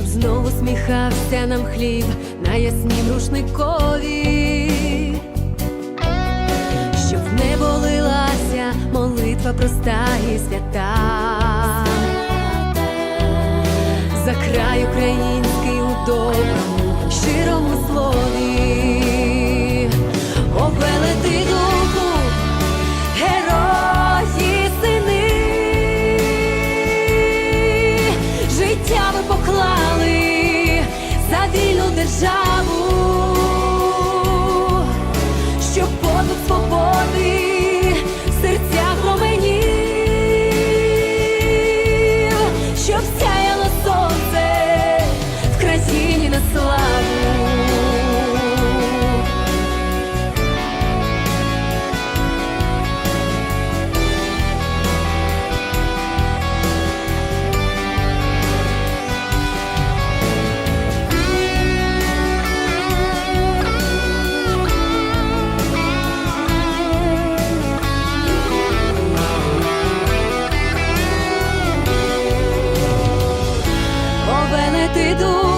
щоб знову сміхався нам хліб на яснім рушникові, щоб не болилася молитва проста і свята. За край український вільну державу, О, велети